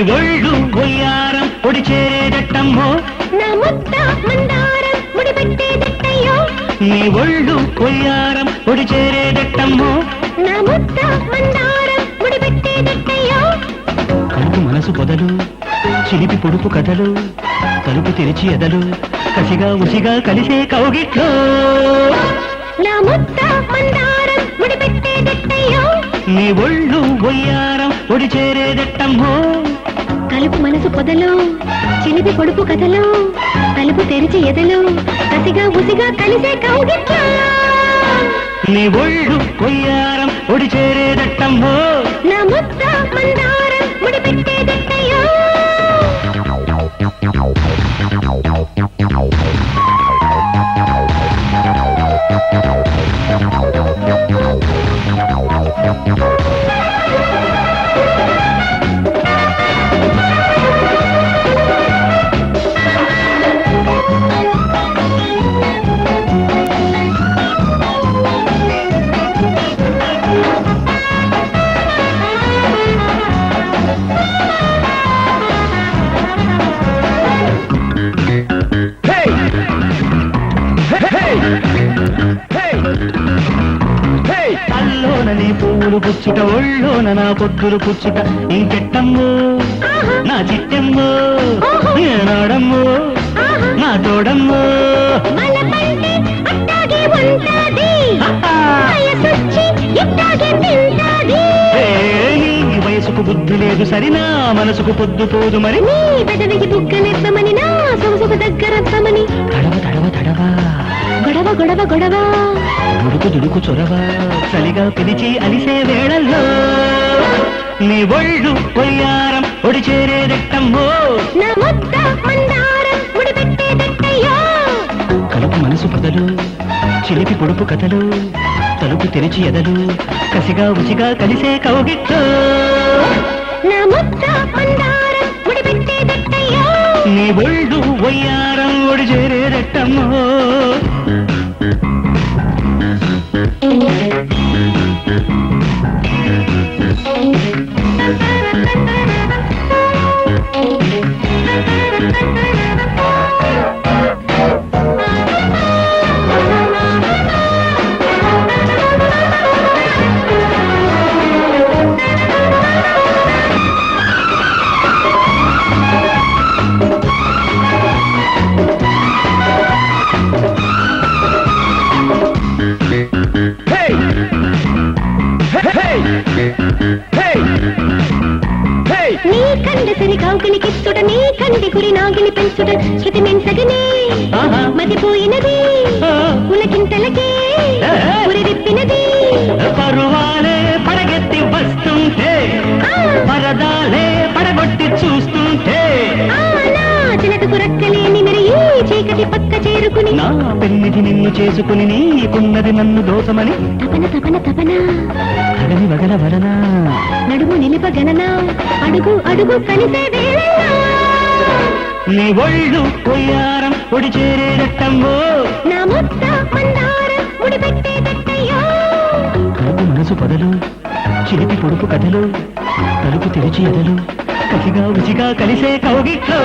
ఒళ్ళు ఒయ్యారం పొడి చేరేదట్టమ్మో నా చిలిపి పొడుపు కథలు తలుపు తెరిచి ఎదలు కసిగా ఉసిగా కలిసే కౌగిట్లో. నీ ఒళ్ళు బొయ్యారం పొడి చేరేదట్టమ్మో కలుపు మనసు పొదలు చిలిపి పొడుపు కథలు తలుపు తెరిచి ఎదలు కసిగా ఉసిగా కలిసే కౌగిట్లో. నీ ఒళ్ళు కొయ్యారం ఒడి చేరేదట్టమ్మో నా ముద్ద మందారం ముడిపెట్టేదెట్టయ్యో. అల్లోన నీ పువ్వులు పుచ్చుట ఒళ్ళోన నా పొద్దులు పుచ్చుట ఇంకెట్టమ్మో నా చిట్టమ్మో నాడమ్మో నా తోడమ్మో. నీ వయసుకు బుద్ధి లేదు సరినా మనసుకు పొద్దు పోదు మరి. నీ పెదవికి బుగ్గలెత్తమని నా సొగసుకు దగ్గరత్తమని తడవ తడవ తడవ. గొడవ గొడవ గొడవ. దుడుకు దుడుకు చొరవ చలిగా పిలిచి అలిసే వేళల్లో నీ ఒళ్ళు కొయ్యారం ఒడి ముడిపెట్టేదెట్టయ్యో కలుపు మనసు పొదలు చిలిపి పొడుపు కథలు తలుపు తెరిచి ఎదలు కసిగా ఉసిగా కలిసే కౌగిట్లో. నా ఒళ్ళు ఒయ్యారం ఒడి చేరేదెట్టమ్మో నీ కండసిని కౌకిలికిచ్చుట నీ కంటి గురి నాగిని పెంచుట శృతి మెంచగనే. మతిపోయినది. ఉలకింతలకే ఏ. ఉరి విప్పినది. పరువాలే పడగెత్తి వస్తుంటే పరదాలే పడగొట్టి చూస్తుంటే. చిలకకు రక్కలేని మరి చీకటి పక్క చేరుకుని. నా పెన్నిధి నిన్ను చేసుకుని నీకున్నది నన్ను దోసమని తపన తపన తపన. అగని వగల వలన. నడుము నిలిప గణన అడుగు అడుగు కలిసే నీ ఒళ్ళు కొయ్యారం ఒడి చేరేదట్టమ్మో నా ముద్ద మందారం మనసు పొదలు చిలిపి పొడుపు కథలు తలుపు తెరిచి ఎదలు కసిగా ఉసిగా కలిసే కౌగిట్లో.